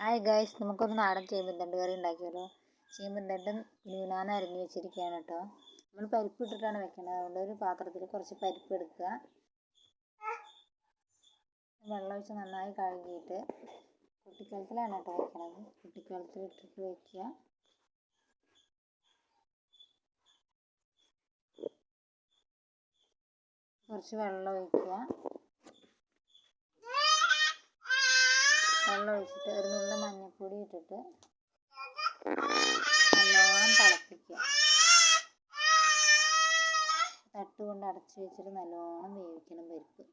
Hi guys നമുക്കൊരു നാടൻ ചേമ്പുന്തണ്ട് കറി ഉണ്ടാക്കിയാലോ? ചേമ്പുന്തണ്ട് നൂനാന്ന് അരിഞ്ഞ് വെച്ചിരിക്കുകയാണ് കേട്ടോ. നമ്മൾ പരിപ്പ് ഇട്ടിട്ടാണ് വെക്കുന്നത് അതുകൊണ്ട് ഒരു പാത്രത്തിൽ കുറച്ച് പരിപ്പ് എടുക്കുക. വെള്ളം ഒഴിച്ച് നന്നായി കഴുകിയിട്ട് കുട്ടിക്കാലത്തിലാണ് കേട്ടോ വെക്കണത്. കുട്ടിക്കാലത്തിൽ ഇട്ടിട്ട് വയ്ക്കുക കുറച്ച് വെള്ളം ഒഴിക്കുക. വെള്ളം ഒഴിച്ചിട്ട് ഒരു നുള്ള മഞ്ഞൾപ്പൊടി ഇട്ടിട്ട് നല്ലോണം തിളപ്പിക്കുക. തട്ട് കൊണ്ട് അടച്ച് വെച്ചിട്ട് നല്ലോണം വേവിക്കണം പരിപ്പ്.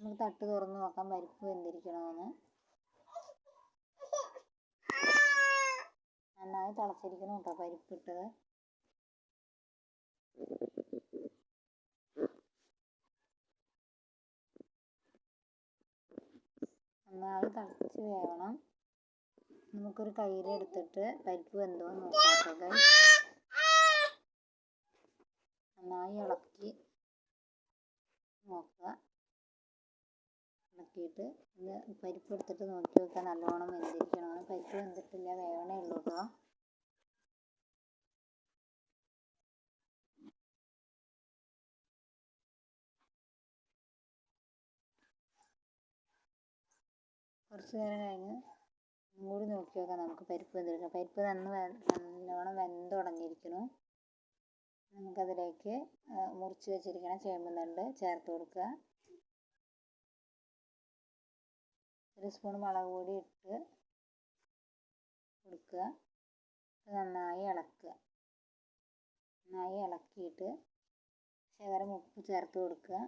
നമുക്ക് തട്ട് തുറന്ന് നോക്കാം പരിപ്പ് വെന്തിരിക്കണമെന്ന് നന്നായി തിളച്ചിരിക്കണം കേട്ടോ പരിപ്പിട്ടത് നന്നായി തിളച്ച് വേവണം. നമുക്കൊരു കയ്യിലെടുത്തിട്ട് പരിപ്പ് വെന്തോ നോക്കാത്തത് നന്നായി ഇളക്കി നോക്കുക. ഇളക്കിയിട്ട് ഇത് പരിപ്പ് എടുത്തിട്ട് നോക്കി നോക്കുക നല്ലോണം വെന്തിരിക്കണം? പരിപ്പ് വെന്തിട്ടില്ല വേവണേ ഉള്ളൂ കേട്ടോ കുറച്ച് നേരം കഴിഞ്ഞ് കൂടി നോക്കി നോക്കാം നമുക്ക് പരിപ്പ് വെന്തിരിക്കണം പരിപ്പ് നന്ന് നല്ലോണം നമുക്ക് നമുക്കതിലേക്ക് മുറിച്ച് വെച്ചിരിക്കുന്ന ചേമ്പുന്നണ്ട് ചേർത്ത് കൊടുക്കുക. ഒരു സ്പൂൺ മുളക് പൊടി ഇട്ട് കൊടുക്കുക. നന്നായി ഇളക്കുക. നന്നായി ഇളക്കിയിട്ട് ശകലം ഉപ്പ് ചേർത്ത് കൊടുക്കുക.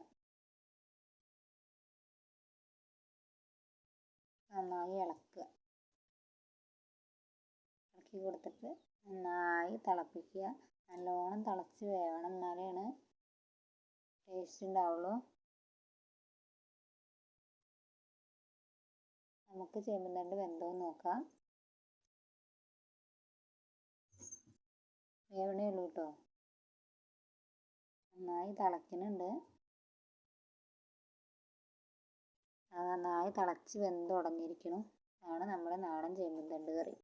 നന്നായി ഇളക്കുക. ഇളക്കി കൊടുത്തിട്ട് നന്നായി തിളപ്പിക്കുക. നല്ലോണം തിളച്ച് വേവണം എന്നാലാണ് ടേസ്റ്റ് ഉണ്ടാവുള്ളൂ. നമുക്ക് ചേമ്പുന്തണ്ട് വെന്തോ നോക്കാം. വേവണേ ഉള്ളൂ കേട്ടോ നന്നായി തിളയ്ക്കുന്നുണ്ട്. നന്നായി തിളച്ച് വെന്ത് തുടങ്ങിയിരിക്കുന്നു ആണ് നമ്മുടെ നാടൻ ചേമ്പും തണ്ട് കറി.